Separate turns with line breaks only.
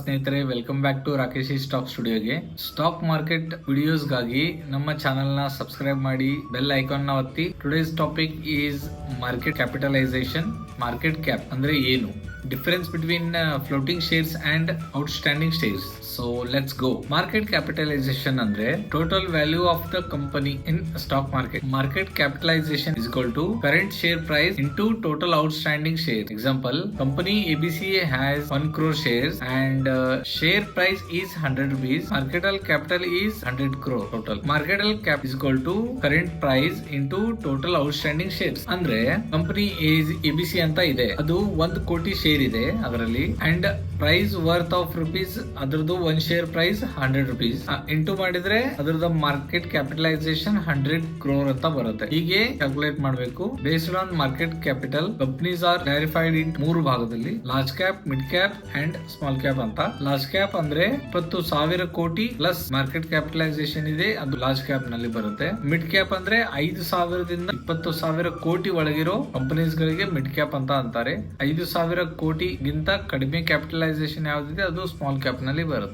ಸ್ನೇಹಿತರೆ welcome back to ರಾಕೇಶಿ stock ಸ್ಟುಡಿಯೋಗೆ stock market ವಿಡಿಯೋಸ್ಗಾಗಿ ನಮ್ಮ ಚಾನೆಲ್ನ ಸಬ್ಸ್ಕ್ರೈಬ್ ಮಾಡಿ ಬೆಲ್ ಐಕಾನ್ನ ಒತ್ತಿ. Today's topic is market capitalisation market cap ಅಂದ್ರೆ ಏನು? Difference between floating shares and outstanding shares so let's go market capitalisation ಅಂದ್ರೆ total value of the company in stock market market capitalisation is equal to current share price into total outstanding share example company A B C has one crore share and share price is hundred rupees market ಅಲ್ capital is hundred crore total market ಅಲ್ cap is equal to current price into total outstanding shares ಅಂದ್ರೆ company A B C ಅಂತ ಇದೆ. ಅದು ಒಂದ್ ಕೋಟಿ share ಇದೆ ಅದರಲ್ಲಿ. And price worth of rupees ಅದರದು ಒಂದ್ share price hundred rupees into ಮಾಡಿದ್ರೆ ಅದ್ರದ್ದು ಮಾರ್ಕೆಟ್ ಕ್ಯಾಪಿಟಲೈಸೇಷನ್ ಹಂಡ್ರೆಡ್ ಕ್ರೋರ್ ಅಂತ ಬರುತ್ತೆ. ಹೀಗೆ ಕ್ಯಾಲ್ಕುಲೇಟ್ ಮಾಡಬೇಕು. Based on market capital companies are clarified in ಮೂರು ಭಾಗದಲ್ಲಿ. Large cap mid cap and small cap ಅಂತ. ಲಾರ್ಜ್ ಕ್ಯಾಪ್ ಅಂದ್ರೆ ಇಪ್ಪತ್ತು ಸಾವಿರ ಕೋಟಿ ಪ್ಲಸ್ ಮಾರ್ಕೆಟ್ ಕ್ಯಾಪಿಟಲೈಸೇಷನ್ ಇದೆ, ಅದು ಲಾರ್ಜ್ ಕ್ಯಾಪ್ನಲ್ಲಿ ಬರುತ್ತೆ. ಮಿಡ್ ಕ್ಯಾಪ್ ಅಂದ್ರೆ ಐದು ಸಾವಿರದಿಂದ ಇಪ್ಪತ್ತು ಸಾವಿರ ಕೋಟಿ ಒಳಗಿರೋ ಕಂಪನೀಸ್ ಗಳಿಗೆ ಮಿಡ್ ಕ್ಯಾಪ್ ಅಂತ ಅಂತಾರೆ. ಐದು ಸಾವಿರ ಕೋಟಿಗಿಂತ ಕಡಿಮೆ ಕ್ಯಾಪಿಟಲೈಸೇಷನ್ ಯಾವ್ದಿದೆ, ಅದು ಸ್ಮಾಲ್ ಕ್ಯಾಪ್ನಲ್ಲಿ ಬರುತ್ತೆ.